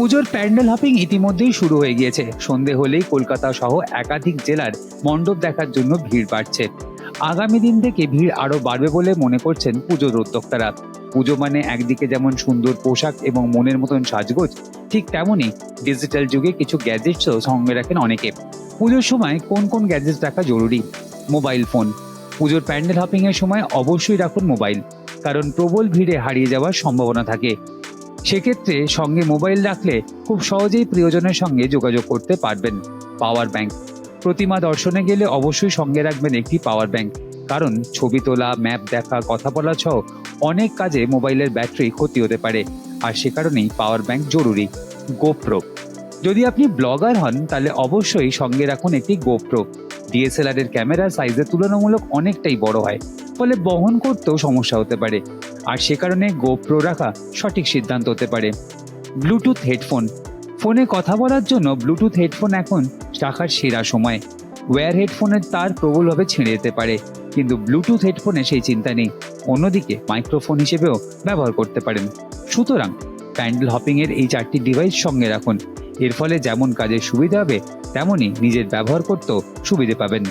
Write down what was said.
পুজোর প্যান্ডেল হপিং ইতিমধ্যেই শুরু হয়ে গিয়েছে। সন্ধে হলেই কলকাতা সহ একাধিক জেলার মণ্ডপ দেখার জন্য ভিড় বাড়ছে। আগামী দিন থেকে ভিড় আরও বাড়বে বলে মনে করছেন পুজোর উদ্যোক্তারা। পুজো মানে একদিকে যেমন সুন্দর পোশাক এবং মনের মতন সাজগোজ, ঠিক তেমনই ডিজিটাল যুগে কিছু গ্যাজেটসও সঙ্গে রাখেন অনেকে। পুজোর সময় কোন কোন গ্যাজেটস রাখা জরুরি? Mobile phone. পুজোর প্যান্ডেল হপিং এর সময় অবশ্যই রাখুন মোবাইল, কারণ প্রবল ভিড়ে হারিয়ে যাওয়ার সম্ভাবনা থাকে। সেক্ষেত্রে সঙ্গে মোবাইল রাখলে খুব সহজেই প্রিয়জনের সঙ্গে যোগাযোগ করতে পারবেন পাওয়ার ব্যাংক। প্রতিমা দর্শনে গেলে অবশ্যই সঙ্গে রাখবেন একটি পাওয়ার ব্যাংক। কারণ ছবি তোলা, ম্যাপ দেখা, কথা বলা সহ অনেক কাজে মোবাইলের ব্যাটারি ক্ষতি হতে পারে। আর সে কারণেই পাওয়ার ব্যাংক জরুরি। গোপ্রো। যদি আপনি ব্লগার হন, তাহলে অবশ্যই সঙ্গে রাখুন একটি গোপ্রো। ডিএসএলআর এর ক্যামেরা সাইজের তুলনামূলক অনেকটাই বড় হয়। ফলে বহন করতেও সমস্যা হতে পারে। আর সে কারণে গোপ্রো রাখা সঠিক সিদ্ধান্ত হতে পারে। ব্লুটুথ হেডফোন ফোনে কথা বলার জন্য ব্লুটুথ হেডফোন এখন রাখার সেরা সময়। ওয়্যার হেডফোনের তার প্রবলভাবে ছিঁড়ে যেতে পারে, কিন্তু ব্লুটুথ হেডফোনে সেই চিন্তা নেই। অন্যদিকে মাইক্রোফোন হিসেবেও ব্যবহার করতে পারেন। সুতরাং প্যান্ডেল হপিংয়ের এই চারটি ডিভাইস সঙ্গে রাখুন। এর ফলে যেমন কাজের সুবিধা হবে, তেমনই নিজের ব্যবহার করতেও সুবিধে পাবেন।